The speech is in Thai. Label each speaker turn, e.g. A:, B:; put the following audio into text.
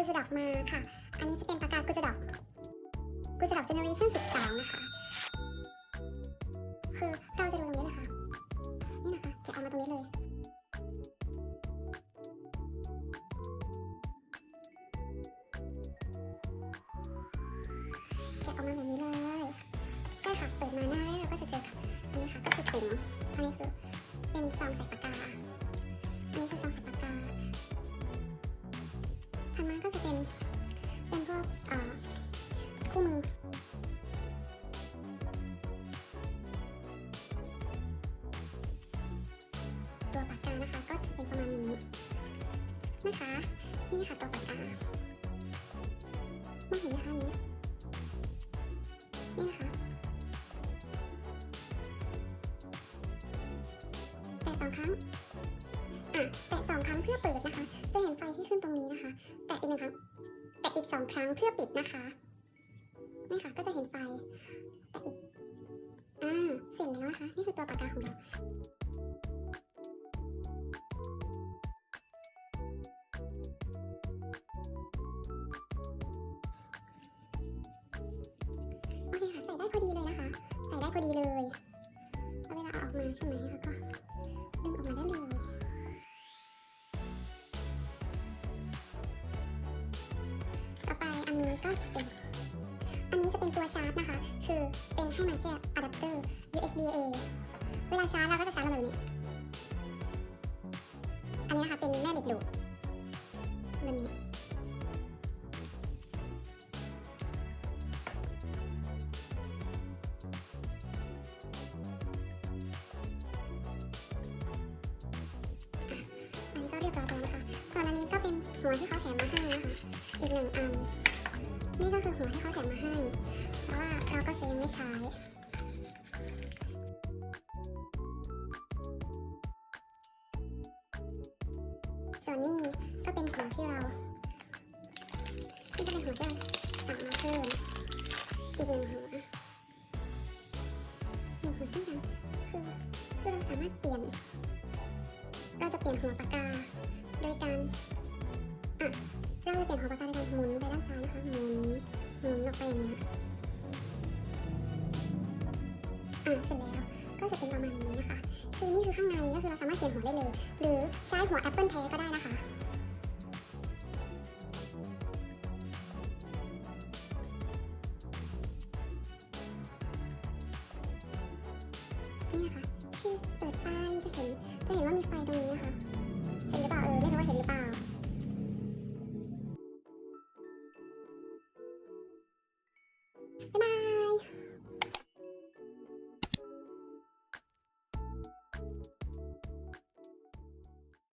A: กุซดอกมาค่ะ อันนี้จะเป็นปากกากุซดอกกุซดอกเจเนอเรชั่น12 นะคะ คือเราจะดูตรงนี้เลยค่ะนี่นะคะเก็บเอามาตรงนี้เลยแกะออกมาแบบนี้เลย ใช่ค่ะ เปิดมาหน้าแรกเราก็จะเจอกับนนี้ค่ะก็คือถุงอันนี้คือเป็นซองใส่ปากกา ค่ะตัวปากกามองเห็นไหมคะอันนี้นี่นะคะแตะสองครั้งอะแตะสองครั้งเพื่อเปิดนะคะจะเห็นไฟที่ขึ้นตรงนี้นะคะ แตะอีกหนึ่งครั้งแตะอีกสองครั้งเพื่อปิดนะคะนี่ค่ะก็จะเห็นไฟแตะอีกอ่าเสร็จแล้วนะคะ นี่คือตัวปากกาของเรา พอดีเลยแล้วเวลาออกมาใช่ไหมแล้วก็ดึงออกมาได้เลยต่อไปอันนี้ก็เป็นอันนี้จะเป็นตัวชาร์จนะคะ คือเป็นให้มาแค่อะแดปเตอร์ USB A เวลาชาร์จเราก็จะชาร์จลงแบบนี้ อันนี้นะคะเป็นแม่เหล็กดูดแบบนี้ หัวที่เขาแถมมาให้นะคะอีกหนึ่งอัน นี่ก็คือหัวที่เขาแถมมาให้เพราะว่าเราก็จะยังไม่ใช้ส่วนนี้ก็เป็นหัวที่เรานี่ก็เป็นหัวที่เราสั่งมาเพิ่มอีกหนึ่งหัวหนึ่งหัวเช่นกันคือคือเราสามารถเปลี่ยนเราจะเปลี่ยนหัวปากกา อะเราจะเปลี่ยนหัวปากกาโดยการหมุนไปด้านซ้ายนะคะหมุนหมุนออกไปอย่างนี้อะเสร็จแล้วก็จะเป็นประมาณนี้นะคะ คือนี่คือข้างในก็คือเราสามารถเปลี่ยนหัวได้เลย หรือใช้หัวแอปเปิลแท้ก็ได้นะคะ บ๊ายบาย